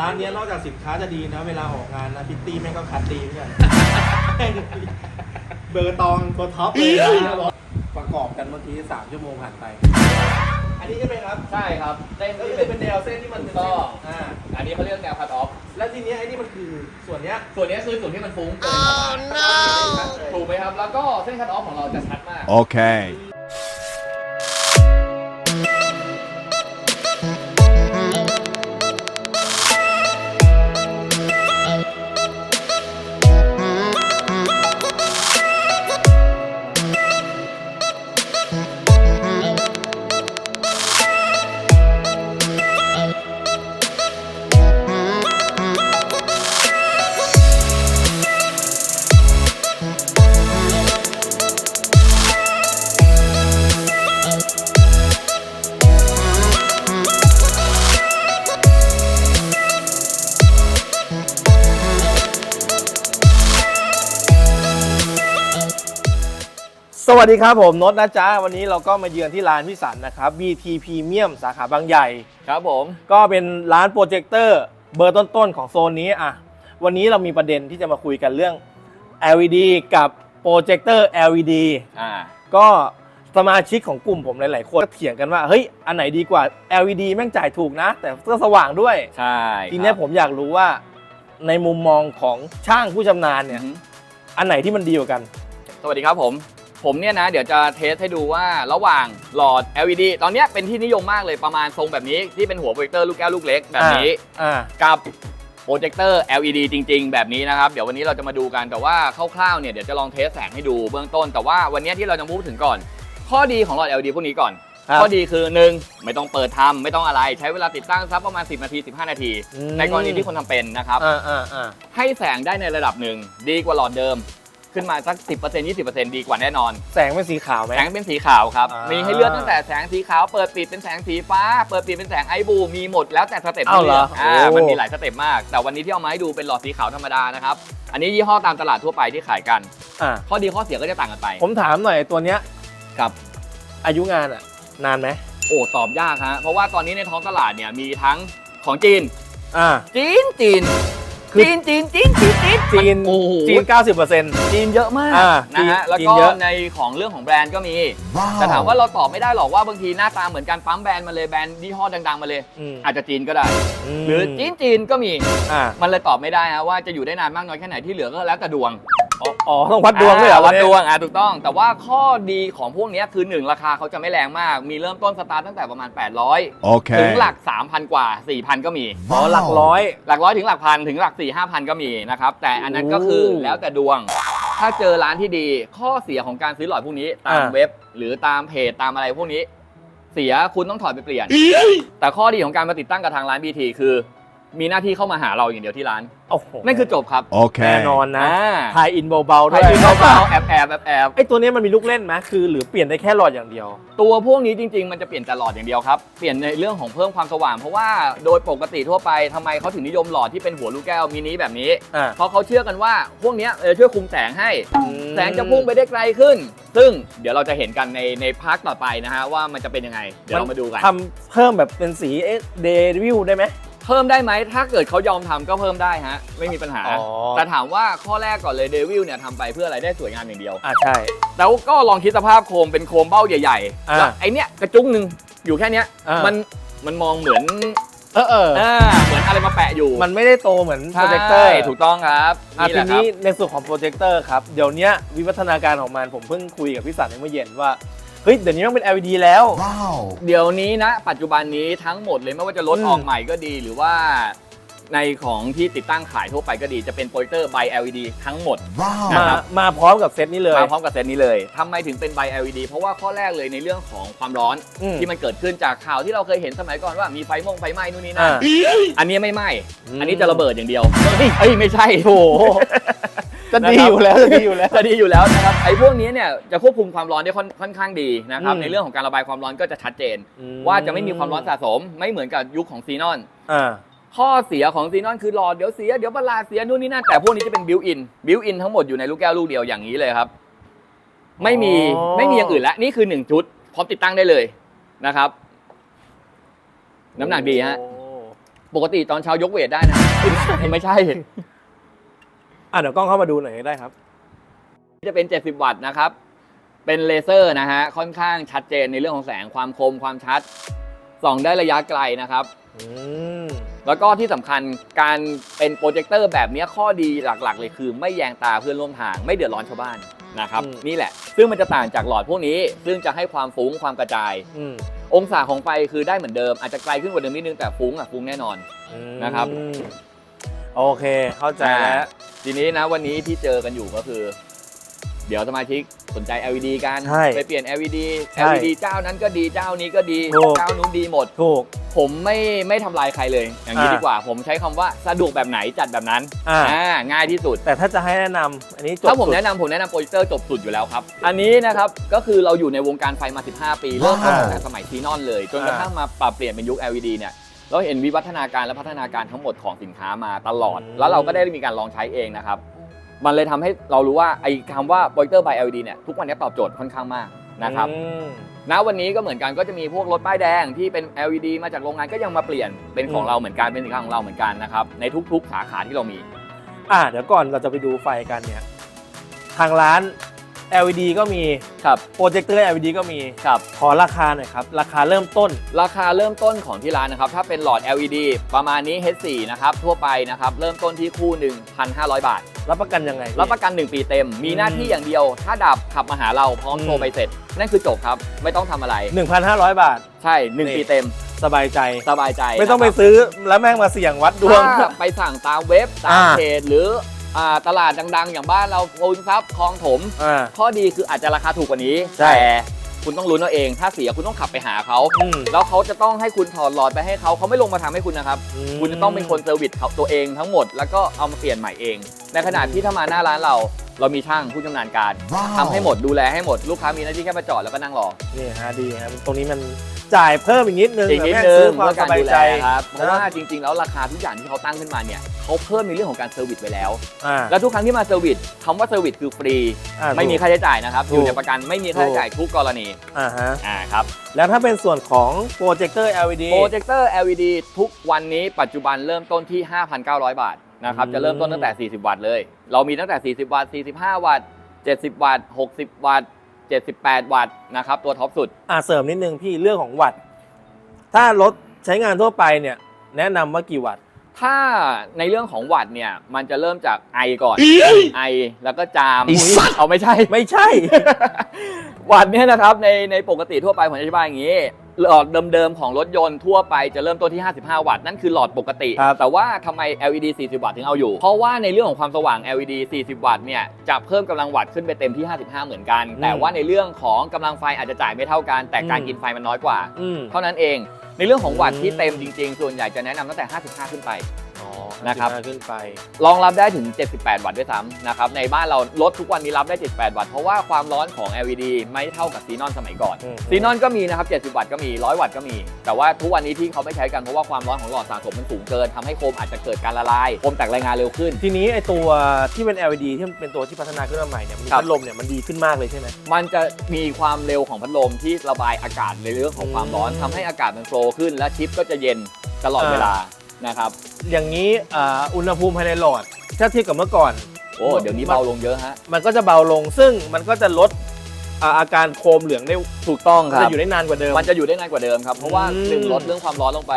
ร้านเนี้ยนอกจากสินค้าจะดีนะ เวลาออกงานนะพิตตี้แม่งก็คัดดีเหมือนกันแม่งเบอร์ตองตัวท็อปเลยนะประกอบกันเมื่อกี้สามชั่วโมงผ่านไป อันนี้ใช่ไหมครับใช่ครับเส้นก็ที่คือเป็เป็นนแนวเส้นที่มันเป็นก็เส้นอ่าอันนี้เขาเรียกแนวคัตออฟแล้วทีเนี้ยไอ้นี่มันคือส่วนเนี้ยส่วนนี้คือส่วนที่มันฟุ้งเกินประมาณถูกไหมครับ แล้วก็เส้นคัตออฟของเราจะชัดมาก Okay. วัสดีครับผมนดนะจ๊ะวันนี้เราก็มาเยือนที่ร้านพิสันนะครับ BT Premium สาขาบางใหญ่ ครับผม ก็เป็นร้านโปรเจคเตอร์เบอร์ต้นๆของโซนนี้อะวันนี้เรามีประเด็นที่จะมาคุยกันเรื่อง LED กับโปรเจคเตอร์ LED อ่าก็สมาชิกของกลุ่มผมหลายๆคนก็เถียงกันว่าเฮ้ยอันไหนดีกว่า LED แม่งจ่ายถูกนะ แต่ก็สว่างด้วย ใช่ทีเนี้ยผมอยากรู้ว่าในมุมมองของช่างผู้ชำนาญเนี่เนี่ยยอันไหนที่มันดีกว่ากัน สวัสดีครับผม ผมเนี่ยนะ เดี๋ยวจะเทสให้ดูว่าระหว่างหลอด LED ตอนเนี้ยเป็นที่นิยมมากเลยประมาณทรงแบบนี้ที่เป็นหัวโปรเจคเตอร์ลูกแก้วลูกเล็กแบบนี้ อ่ากับโปรเจคเตอร์ LED จริง ๆ แบบนี้นะครับ เดี๋ยววันนี้เราจะมาดูกันแต่ว่าคร่าวๆเนี่ยเดี๋ยวจะลองเทสแสงให้ดูเบื้องต้น แต่ว่าวันนี้ที่เราจะพูดถึงก่อน ข้อดีของหลอด LED พวกนี้ก่อน ครับข้อดีคือ 1 ไม่ต้องเปิดทำไม่ต้องอะไรใช้เวลาติดตั้งสักประมาณ 10 นาที 15 นาที อืม ในกรณีที่คนทำเป็นนะครับ อ่าอ่าอ่าให้แสงได้ในระดับหนึ่งดีกว่าหลอดเดิม ขึ้นมาสัก 10% 20%ดีกว่าแน่นอน แสงเป็นสีขาวไหม แสงเป็นสีขาวครับ อ่ามีมีให้เลือกตั้งแต่แสงสีขาวเปิดปิดเป็นแสงสีฟ้า เปิดปิดเป็นแสงไอบู มีหมดแล้วแต่สเต็ปอ้าวที่เลือกเหรออ่าโอ้ มันมีหลายสเต็ปมาก แต่วันนี้ที่เอามาให้ดูเป็นหลอดสีขาวธรรมดานะครับ อันนี้ยี่ห้อตามตลาดทั่วไปที่ขายกัน อ่าข้อดีข้อเสียก็จะต่างกันไป ผมถามหน่อยตัวเนี้ยครับ อายุงานอะ นานไหมโอ้ตอบยากฮะ เพราะว่าตอนนี้ในท้องตลาดเนี่ยมีทั้งของจีน อ่าจีนจีน คือจีนจีนจีนจีนจีน จีนโอ้โห จีน 90เปอร์เซ็นต์ จีนเยอะมากอ่านะฮะจีนแล้วจีนก็เยอะ ในของเรื่องของแบรนด์ก็มี แต่ถามว่าเราตอบไม่ได้หรอกว่าบางทีหน้าตาเหมือนกันปั๊มแบรนด์มาเลยแบรนด์ยี่ห้อดัง ๆ มาเลยอืมอาจจะจีนก็ได้มหรือจีนจีนก็มี อ่า มันเลยตอบไม่ได้ฮะว่าจะอยู่ได้นานมากน้อยแค่ไหนที่เหลือก็แล้วแต่ดวง อ๋ออ๋อต้องวัดดวงด้วยเหรออ่าวัดนนี้ดวงอะถูกต้อง แต่ว่าข้อดีของพวกเนี้ยคือ 1 ราคาเขาจะไม่แรงมาก มีเริ่มต้นสตาร์ทตั้งแต่ประมาณ 800ถึง Okay. หลัก 3,000 กว่า 4,000 ก็มี อ๋อหลักร้อย หลักร้อยถึงหลักพันถึงหลัก 4 5 0 0 0 ก็มีนะครับ แต่อันนั้นก็คือโอ้แล้วแต่ดวง ถ้าเจอร้านที่ดี ข้อเสียของการซื้อหลอดพวกนี้ตามอ่าเว็บ หรือตามเพจตามอะไรพวกนี้ เสียคุณต้องถอดไปเปลี่ยน แต่ข้อดีของการมาติดตั้งกับทางร้าน BT คือ มีหน้าที่เข้ามาหาเราอย่างเดียวที่ร้าน โอ้โหนั่นคือจบครับแน่ Okay. นอนนะอ่า ทายอินเบาๆใคด้รวยที่เบาๆแอบแอบแอบแอบไอ้ตัวเนี้ยมันมีลูกเล่นไหมคือ หรือเปลี่ยนได้แค่หลอดอย่างเดียว ตัวพวกนี้จริง ๆ มันจะเปลี่ยนแต่หลอดอย่างเดียวครับ เปลี่ยนในเรื่องของเพิ่มความสว่าง เพราะว่าโดยปกติทั่วไปทำไมเขาถึงนิยมหลอดที่เป็นหัวลูกแก้วมินิแบบนี้ อ่าเพราะเขาเชื่อกันว่าพวกเนี้ยเออช่วยคุมแสงให้อืมแสงจะพุ่งไปได้ไกลขึ้น ซึ่งเดี๋ยวเราจะเห็นกันในในพาร์ทต่อไปนะฮะว่ามันจะเป็นยังไง เดี๋ยวเรามาดูกัน ทำเพิ่มแบบเป็นสีเดวิวได้ไหม เพิ่มได้ไหมถ้าเกิดเขายอมทำก็เพิ่มได้ฮะ ไม่มีปัญหา อ๋อ แต่ถามว่าข้อแรกก่อนเลยเดวิลเนี่ยทำไปเพื่ออะไรได้สวยงามอย่างเดียว อ่าใช่ แล้วก็ลองคิดสภาพโคมเป็นโคมเบ้าใหญ่อ่าๆแล้วไอเนี้ยกระจุ้งหนึ่งอยู่แค่เนี้ยอ่ามั มันมันมองเหมือนเออเอออ่าเหมือนอะไรมาแปะอยู่มันไม่ได้โตเหมือนโปใช่รเจคเตอร์ถูกต้องครับอะนี่แหทีละครันี้บในส่วนของโปรเจคเตอร์ครับ เดี๋ยวเนี้ยวิวัฒนาการของมันผมเพิ่งคุยกับพี่สันเมื่อเย็นว่า เฮ้ยเดี๋ยวนี้ต้องเป็น LED แล้ว Wow. เดี๋ยวนี้นะ ปัจจุบันนี้ทั้งหมดเลยไม่ว่าจะรถอืม ออกใหม่ก็ดี หรือว่าในของที่ติดตั้งขายทั่วไปก็ดีจะเป็นโปรเจคเตอร์ใบ LED ทั้งหมด Wow. นะมาครับ มาพร้อมกับเซตนี้เลย มาพร้อมกับเซตนี้เลยทำไมถึงเป็นใบ LED เพราะว่าข้อแรกเลยในเรื่องของความร้อนอืม ที่มันเกิดขึ้นจากข่าวที่เราเคยเห็นสมัยก่อนว่ามีไฟมงไฟไหม้นู่นนี่นั่อ่า นอันนี้ไม่ไหม้อืมอันนี้จะระเบิดอย่างเดียวเอ้ยไม่ใช่โถ จะดีอยู่แล้วจะดีอยู่แล้วจะดีอยู่แล้วนะครับไอ้พวกนี้เนี่ยจะควบคุมความร้อนได้ค่อนค่อนข้างดีนะครับอืมในเรื่องของการระบายความร้อนก็จะชัดเจนอืมว่าจะไม่มีความร้อนสะสม ไม่เหมือนกับยุคของซีนอนอ่าข้อเสียของซีนอนคือหลอดเดี๋ยวเสียเดี๋ยวประหลาดเสียนู่นนี่นั่นแต่พวกนี้จะเป็นบิวอินบิวอินทั้งหมดอยู่ในลูกแก้วลูกเดียวอย่างนี้เลยครับ ไม่มีอ๋อไม่มีอย่างอื่นแล้วนี่คือหนึ่งชุดพร้อมติดตั้งได้เลยนะครับ น้ำหนักดีฮะโอ้ปกติตอนเช้ายกเวทได้นะไม่ใช่ อะเดี๋ยวกล้องเข้ามาดูหน่อยได้ครับ จะเป็น 70 วัตต์นะครับ เป็นเลเซอร์นะฮะ ค่อนข้างชัดเจนในเรื่องของแสงความคมความชัด ส่องได้ระยะไกลนะครับ อืม แล้วก็ที่สำคัญการเป็นโปรเจคเตอร์แบบนี้ข้อดีหลักๆ เลยคือ ไม่แยงตาเพื่อนร่วมทางไม่เดือดร้อนชาวบ้านนะครับนี่แหละ ซึ่งมันจะต่างจากหลอดพวกนี้ ซึ่งจะให้ความฟุ้งความกระจาย อืมองศาของไฟคือได้เหมือนเดิม อาจจะไกลขึ้นกว่าเดิมนิดนึงแต่ฟุ้งอะฟุ้งแน่นอน นะครับ อืมโอเค เข้าใจแล้ว ทีนี้นะวันนี้ที่เจอกันอยู่ก็คือ เดี๋ยวสมาชิกสนใจ LED กันใช่ไปเปลี่ยน LED ใช่ LED เจ้านั้นก็ดีเจ้านี้ก็ดีถูก เจ้านู้นดีหมด ถูก ผมไม่ไม่ทำลายใครเลย อย่างนี้อ่าดีกว่า ผมใช้คำว่าสะดวกแบบไหนจัดแบบนั้นอ่า อ่าง่ายที่สุด แต่ถ้าจะให้แนะนำอันนี้จบถ้าผมสุด แนะนำผมแนะนำโปรเจคเตอร์จบสุดอยู่แล้วครับ อันนี้นะครับก็คือเราอยู่ในวงการไฟมา 15 ปี เริ่มต้นตั้งแต่สมัยซีนอนเลย จนกระทั่งมาปรับเปลี่ยนเป็นยุค LED เนี่ย เราเห็นวิวัฒนาการและพัฒนาการทั้งหมดของสินค้ามาตลอดอืมแล้วเราก็ได้มีการลองใช้เองนะครับ มันเลยทำให้เรารู้ว่าไอ้คำว่าโปรเจคเตอร์ by LED เนี่ยทุกวันนี้ตอบโจทย์ค่อนข้างมากนะครับอืมณวันนี้ก็เหมือนกันก็จะมีพวกรถป้ายแดงที่เป็น LED มาจากโรงงานก็ยังมาเปลี่ยนเป็นของอืมเราเหมือนกันเป็นสินค้าของเราเหมือนกันนะครับในทุก ๆ สาขาที่เรามี อะเดี๋ยวก่อนเราจะไปดูไฟกันเนี่ยทางร้าน LED ก็มีครับโปรเจคเตอร์ LED ก็มีครับขอราคาหน่อยครับ ราคาเริ่มต้น ราคาเริ่มต้นของที่ร้านนะครับ ถ้าเป็นหลอด LED ประมาณนี้ H4 นะครับ ทั่วไปนะครับ เริ่มต้นที่คู่หนึ่ง1,500 บาท รับประกันยังไงพี่ รับประกัน 1 ปีเต็ม มีหน้าที่อย่างเดียว ถ้าดับขับมาหาเราพร้อมอืม โทรไปเสร็จ นั่นคือจบครับ ไม่ต้องทำอะไร 1,500 บาท ใช่1ปีเต็ม สบายใจ สบายใจไม่ต้องไปนะครับซื้อแล้วแม่งมาเสี่ยงวัดดวง ถ้าไปสั่งตามเว็บตามอ่า เพจหรือ อ่าตลาดดังๆ อย่างบ้านเราโอนทรัพย์คลองถม อ่า ข้อดีคืออาจจะราคาถูกกว่านี้ใช่ แต่คุณต้องรู้นเอาเอง ถ้าเสียคุณต้องขับไปหาเขาอืม แล้วเขาจะต้องให้คุณถอดหลอดไปให้เขาเขาไม่ลงมาทำให้คุณนะครับ อืม คุณจะต้องเป็นคนเซอร์วิสเขาตัวเองทั้งหมด แล้วก็เอามาเปลี่ยนใหม่เอง ในขณะที่ถ้ามาหน้าร้านเรา เรามีช่างผู้ชำนาญการทำให้หมดดูแลให้หมดลูกค้ามีหน้าที่แค่มาจอดแล้วก็นั่งรอนี่ฮะดีครับตรงนี้มันจ่ายเพิ่มอีกนิดนึงอีกนิดแม่งนึซื้องความเพื่อสการบายดูแลใจครับเพราะนะว่าจริงๆ แล้วราคาทุกอย่างที่เขาตั้งขึ้นมาเนี่ย เขาเพิ่มในเรื่องของการเซอร์วิสไปแล้ว อ่า แล้วทุกครั้งที่มาเซอร์วิสคำว่าเซอร์วิสคือฟรี อ่าไม่มีถูกค่าใช้จ่ายนะครับถูกอยู่ในประกันไม่มีค่าใช้จ่ายทุกกรณี อ่าฮะอ่าครับ แล้วถ้าเป็นส่วนของโปรเจคเตอร์ LED โปรเจคเตอร์ LED ทุกวันนี้ปัจจุบันเริ่มต้นที่ 5,900 บาทนะครับ อืม จะเริ่มต้นตั้งแต่ 40 วัตต์เลย เรามีตั้งแต่ 40 วัตต์ 45 วัตต์ 70 วัตต์ 60 วัตต์ 78 วัตต์นะครับตัวท็อปสุด อ่าเสริมนิดนึงพี่เรื่องของวัตต์ถ้ารถใช้งานทั่วไปเนี่ย แนะนำว่ากี่วัตต์ ถ้าในเรื่องของวัตต์เนี่ยมันจะเริ่มจากไอก่อนไอแล้วก็จามเอาไม่ใช่ไม่ใช่วัตต์เนี่ยนะครับในในปกติทั่วไปผมจะอธิบายอย่างนี้ หลอดเดิมๆของรถยนต์ทั่วไปจะเริ่มต้นที่ 55 วัตต์นั่นคือหลอดปกติ ครับแต่ว่าทำไม LED 40 วัตต์ถึงเอาอยู่ เพราะว่าในเรื่องของความสว่าง LED 40 วัตต์เนี่ยจะเพิ่มกำลังวัตต์ขึ้นไปเต็มที่ 55 เหมือนกันแต่ว่าในเรื่องของกำลังไฟอาจจะจ่ายไม่เท่ากัน แต่การกินไฟมันน้อยกว่า อืม เท่านั้นเอง ในเรื่องของวัตต์อืมที่เต็มจริง ๆ ส่วนใหญ่จะแนะนำตั้งแต่ 55 ขึ้นไปอ๋อ นะครับ55ขึ้นไป รองรับได้ถึง 78 วัตต์ด้วยซ้ำนะครับ ในบ้านเรารถทุกวันนี้รับได้ 78 วัตต์ เพราะว่าความร้อนของ LED ไม่เท่ากับซีนอนสมัยก่อน อืม ซีนอนก็มีนะครับ 70 วัตต์ก็มี 100 วัตต์ก็มี แต่ว่าทุกวันนี้ที่เขาไม่ใช้กันเพราะว่าความร้อนของหลอดสะสมมันสูงเกินทำให้โคมอาจจะเกิดการละลาย โคมแตกรายงานเร็วขึ้น ทีนี้ไอตัวที่เป็น LED ที่มันเป็นตัวที่พัฒนาขึ้นมาใหม่เนี่ยมันมีครับ พัดลมเนี่ยมันดีขึ้นมากเลยใช่ไหม มันจะมีความเร็วของพัดลมที่ระบายอากาศในเรื่องของความร้อนอืมทำให้อากาศมันโฟลว์ขึ้นและชิปก็จะเย็นตลอดอ่าเวลา นะครับอย่างนี้อ่าอุณหภูมิภายในหลอดถ้าเทียบกับเมื่อก่อน โอ้เดี๋ยวนี้เบาลงเยอะฮะมันก็จะเบาลงซึ่งมันก็จะลดอ่าอาการโคมเหลืองได้ถูกต้องครับจะอยู่ได้นานกว่าเดิม มันจะอยู่ได้นานกว่าเดิมครับ เพราะว่าอืม หนึ่งลดเรื่องความร้อนลงไป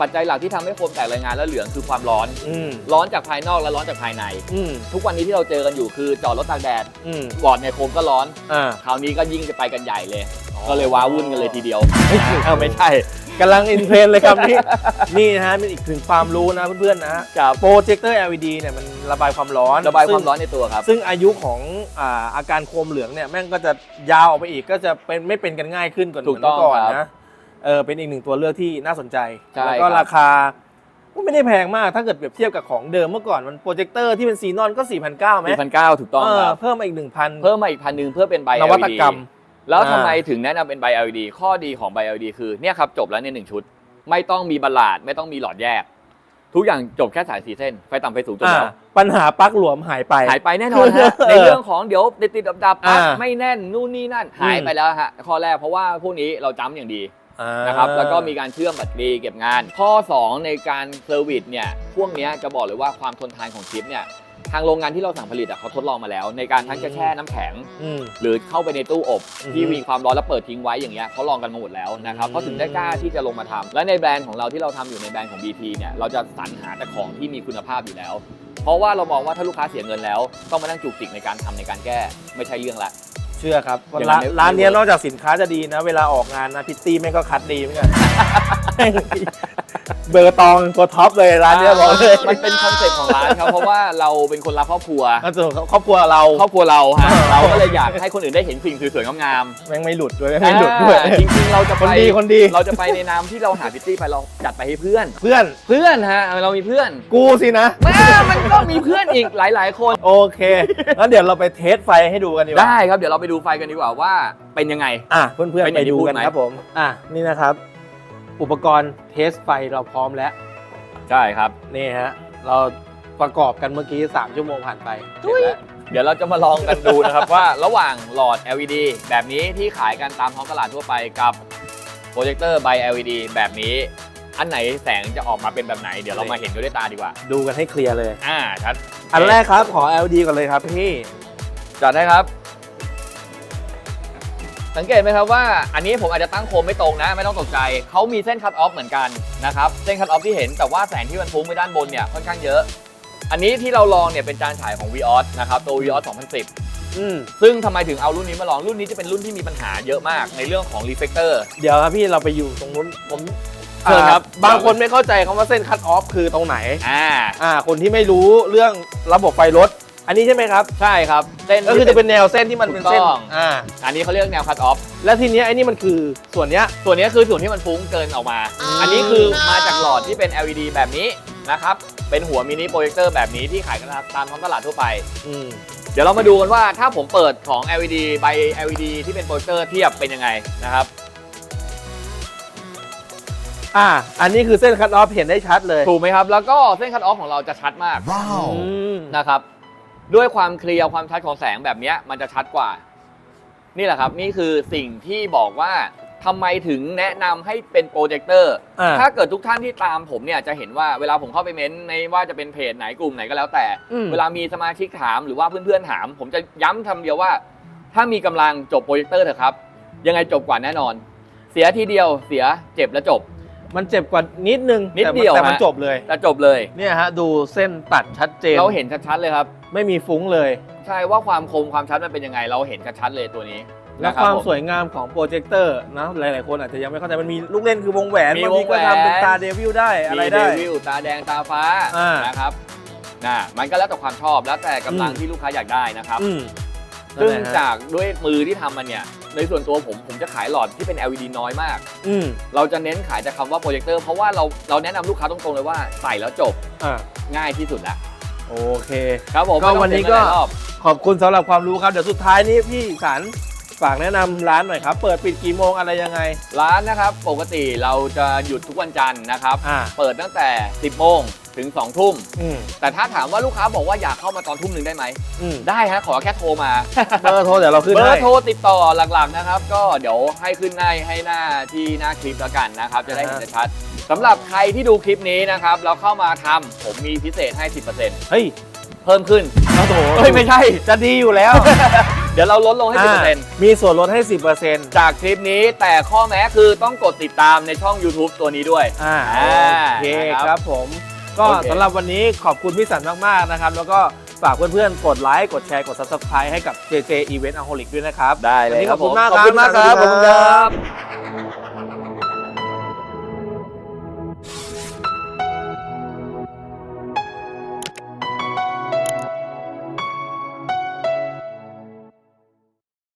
ปัจจัยหลักที่ทำให้โคมแตกรายงานและเหลืองคือความร้อน อืมร้อนจากภายนอกและร้อนจากภายใน อืมทุกวันนี้ที่เราเจอกันอยู่คือจอดรถตากแดดอืมบอร์ดในโคมก็ร้อน อ่าคราวนี้ก็ยิ่งจะไปกันใหญ่เลย ก็เลยว้าวุ่นกันเลยทีเดียวเอาไม่ใช่กำลังอินเทรนด์เลยครับนี่ นี่นะฮะเป็นอีกถึงความรู้นะเพื่อนๆนะฮะครับ โปรเจคเตอร์ LED เนี่ยมันระบายความร้อนระบายความซึ่งร้อนในตัวครับ ซึ่งอายุของอ่าอาการโคมเหลืองเนี่ยแม่งก็จะยาวออกไปอีกก็จะเป็นไม่เป็นกันง่ายขึ้นกว่าถูกต้องเหมืนเมื่ก่อนครับนะเออเป็นอีกหนึ่งตัวเลือกที่น่าสนใจใช่แล้วก็ครับ ราคาก็ไม่ได้แพงมากถ้าเกิดเปรียบเทียบกับของเดิมเมื่อก่อนมันโปรเจคเตอร์ที่เป็นซีนอนก็4,900ไหมสี่พันเก้าถูกต้องเอคอรับ เพิ่มมาอีก1,000 เพิ่มมาอีกพันหนึ่งเพื่อเป็นใบ นวัต LED กรรม แล้วทำอ่าไมถึงแนะนำเป็นใบ LED ข้อดีของใบ LED คือเนี่ยครับจบแล้วในหนึ่งชุด ไม่ต้องมีบัลลาดไม่ต้องมีหลอดแยก ทุกอย่างจบแค่สายสีเส้น ไฟต่ำไฟสูงจบอ่าแล้วปัญหาปลั๊กหลวมหายไป หายไปแน่นอนฮะ ในเรื่องของเดี๋ยวติดติดดับดับๆปั๊บอ่าไม่แน่นนู่นนี่นั่นหายไปแล้วฮะข้อแรกเพราะว่าพวกนี้เราจำอย่างดี อ่า นะครับแล้วก็มีการเชื่อมแบตเตอรี่เก็บงาน ข้อ 2 ในการเซอร์วิสเนี่ย พวกเนี้ยจะบอกเลยว่าความทนทานของชิปเนี่ยทางโรงงานที่เราสั่งผลิตอะเขาทดลองมาแล้ว ในการทั้งจะแช่น้ำแข็ง อืม หรือเข้าไปในตู้อบอือฮึที่มีความร้อนแล้วเปิดทิ้งไว้อย่างเงี้ยเขาลองกันมาหมดแล้วนะครับอืม เขาถึงได้กล้าที่จะลงมาทำและในแบรนด์ของเราที่เราทำอยู่ในแบรนด์ของ BP เนี่ยเราจะสรรหาแต่ของที่มีคุณภาพอยู่แล้ว เพราะว่าเรามองว่าถ้าลูกค้าเสียเงินแล้ว ต้องมานั่งจุกจิกในการทำในการแก้ไม่ใช่เรื่องละ เชื่อครับอย่างนั้นร้านไม่ร้านเนี้ยนอกจากสินค้าจะดีนะ เวลาออกงานนะพิตตี้แม่งก็คัดดีเหมือนกัน เบอร์ตองตัวท็อปเลยร้านเนี้ยบอกเลย มันเป็นคอนเซ็ปต์ของร้านครับ เพราะว่าเราเป็นคนรักครอบครัวอันส่วนของครอบครัวเราครอบครัวเราฮะ เราก็เลยอยากให้คนอื่นได้เห็นสิ่งสวยๆงามๆแม่งไม่หลุดด้วยแม่งไม่หลุดด้วย อ่าจริงๆเราจะคไปนดีคนดี เราจะไปในนามที่เราหาพิตตี้ไปเราจัดไปให้เพื่อน เพื่อนเพื่อนฮะ เรามีเพื่อนกูสินะ แม่มันก็มีเพื่อนอีกหลายๆคน โอเคงั้นเดี๋ยวเราไปเทสไฟให้ดูกันดีกว่าได้ครับเดี๋ยวเราไปดูไฟกันดีกว่าว่าเป็นยังไง อะเพื่อนเป็นๆอไปย่างที่ดูพูดกันไหม ครับผม อะนี่นะครับ อุปกรณ์เทสไฟเราพร้อมแล้ว ใช่ครับ นี่ฮะ เราประกอบกันเมื่อกี้ 3 ชั่วโมงผ่านไปเสร็จแล้ว เดี๋ยวเราจะมาลองกันดูนะครับ ว่าระหว่างหลอด LED แบบนี้ที่ขายกันตามท้องตลาดทั่วไปกับโปรเจคเตอร์ by LED แบบนี้ อันไหนแสงจะออกมาเป็นแบบไหน เดี๋ยวเรามาเห็นกันด้วยตาดีกว่า ดูกันให้เคลียร์เลย อ่าชัดอันแรกครับ ขอ LED ก่อนเลยครับพี่ จัดได้ครับ สังเกตไหมครับว่าอันนี้ผมอาจจะตั้งโคมไม่ตรงนะ ไม่ต้องตกใจ เขามีเส้นคัตออฟเหมือนกันนะครับ เส้นคัตออฟที่เห็นแต่ว่าแสงที่มันฟุ้งไปด้านบนเนี่ยค่อนข้างเยอะ อันนี้ที่เราลองเนี่ยเป็นจานฉายของ Vios นะครับตัว Vios 2010 อืมซึ่งทำไมถึงเอารุ่นนี้มาลองรุ่นนี้จะเป็นรุ่นที่มีปัญหาเยอะมากในเรื่องของ reflector เดี๋ยวครับพี่เราไปอยู่ตรงนู้นผมเชิญครับอ่าบางคนไม่เข้าใจคำว่าเส้นคัตออฟคือตรงไหน อ่า อ่า คนที่ไม่รู้เรื่องระบบไฟรถ อันนี้ใช่ไหมครับ ใช่ครับเส้นก็คือจะเป็นแนวเส้นที่มันเป็นเส้นถูกต้อง อ่าอันนี้เขาเรียกแนว cut off แล้วทีเนี้ยไอ้นี่มันคือส่วนเนี้ย ส่วนนี้คือส่วนที่มันฟุ้งเกินออกมาอันนี้คือมาจากหลอดที่เป็น LED แบบนี้นะครับ เป็นหัวมินิโปรเจคเตอร์แบบนี้ที่ขายกันตามท้องตลาดทั่วไป อืมเดี๋ยวเรามาดูกันว่าถ้าผมเปิดของ LED ใบ LED ที่เป็นโปรเจคเตอร์เทียบเป็นยังไงนะครับ อ่า อันนี้คือเส้นคัตออฟเห็นได้ชัดเลยถูกไหมครับ แล้วก็เส้นคัตออฟของเราจะชัดมากอืมนะครับ ด้วยความเคลียร์ความชัดของแสงแบบเนี้ยมันจะชัดกว่า นี่แหละครับ นี่คือสิ่งที่บอกว่าทำไมถึงแนะนำให้เป็นโปรเจคเตอร์อ่าถ้าเกิดทุกท่านที่ตามผมเนี่ยจะเห็นว่าเวลาผมเข้าไปเม้นต์ในว่าจะเป็นเพจไหนกลุ่มไหนก็แล้วแต่อืมเวลามีสมาชิกถามหรือว่าเพื่อนๆถาม ผมจะย้ำคำเดียวว่า ถ้ามีกำลังจบโปรเจคเตอร์เถอะครับ ยังไงจบกว่าแน่นอน เสียทีเดียวเสียเจ็บแล้วจบ มันเจ็บกว่านิดนึงนิดแต่มัเดียวแต่มันฮะ จบเลยแล้วจบเลย เนี่ยฮะดูเส้นตัดชัดเจนเราเห็นชัดๆเลยครับ ไม่มีฟุ้งเลย ใช่ว่าความคมความชัดมันเป็นยังไง เราเห็นชัดๆเลยตัวนี้และนะรับความผ สวยงามของโปรเจคเตอร์นะหลาย ๆ คนอาจจะยังไม่เข้าใจมันมีลูกเล่นคือวงแหวนมีบางทีวงแหก็วนทำเป็นตาเดวิลได้อะไรมีได้ เดวิลตาแดงตาฟ้าอ่าน นะครับนะมันก็แล้วแต่ความชอบแล้วแต่กำลังอืมที่ลูกค้าอยากได้นะครับ อืม ซึ่งนั่นแหละฮะ จากด้วยมือที่ทำมันเนี่ย ในส่วนตัวผมผมจะขายหลอดที่เป็น LED น้อยมาก อืมเราจะเน้นขายแต่คำว่าโปรเจคเตอร์เพราะว่าเราเราแนะนำลูกค้าตรงๆเลยว่าใส่แล้วจบอ่าง่ายที่สุดแล้วโอเค ครับผมก็วันนี้ก็ไม่ต้องเสียเงิหลายรอบขอบคุณสำหรับความรู้ครับ เดี๋ยวสุดท้ายนี้พี่สัน ฝากแนะนำร้านหน่อยครับ เปิดปิดกี่โมงอะไรยังไง ร้านนะครับ ปกติเราจะหยุดทุกวันจันทร์นะครับอ่าเปิดตั้งแต่ 10 โมงถึง 2 ทุ่มอืมแต่ถ้าถามว่าลูกค้าบอกว่าอยากเข้ามาตอนทุ่มหนึ่งได้ไหมอืมได้ฮะ ขอแค่โทรมา เบอร์โทรเดี๋ยวเราขึ้นเบอให้ร์โทรติดต่อหลักๆนะครับ ก็เดี๋ยวให้ขึ้นให้ให้หน้าที่หน้าคลิปแล้วกันนะครับ จะได้เห็นชัดๆสำหรับใครที่ดูคลิปนี้นะครับแล้วเข้ามาทำผมมีพิเศษให้ 10%เฮ้ย เพิ่มขึ้นโอ้โหเฮ้ยไม่ใช่ จะดีอยู่แล้ว เดี๋ยวเราลดลงให้อ่า10%มีส่วนลดให้ 10%จากคลิปนี้แต่ข้อแม้คือต้องกดติดตามในช่อง YouTube ตัวนี้ด้วย อ่าอ่าโอเคนะครับครับผม ก็โอเค สำหรับวันนี้ขอบคุณพี่สันมาก ๆ นะครับ แล้วก็ฝากเพื่อน ๆ กดไลค์ กดแชร์ กด Subscribe ให้กับ JJ Event Aholic ด้วยนะครับได้เลยวันนี้ครับขอบคุณมากขอบคุณครับมากครับสวัสดีขอบคุณครับ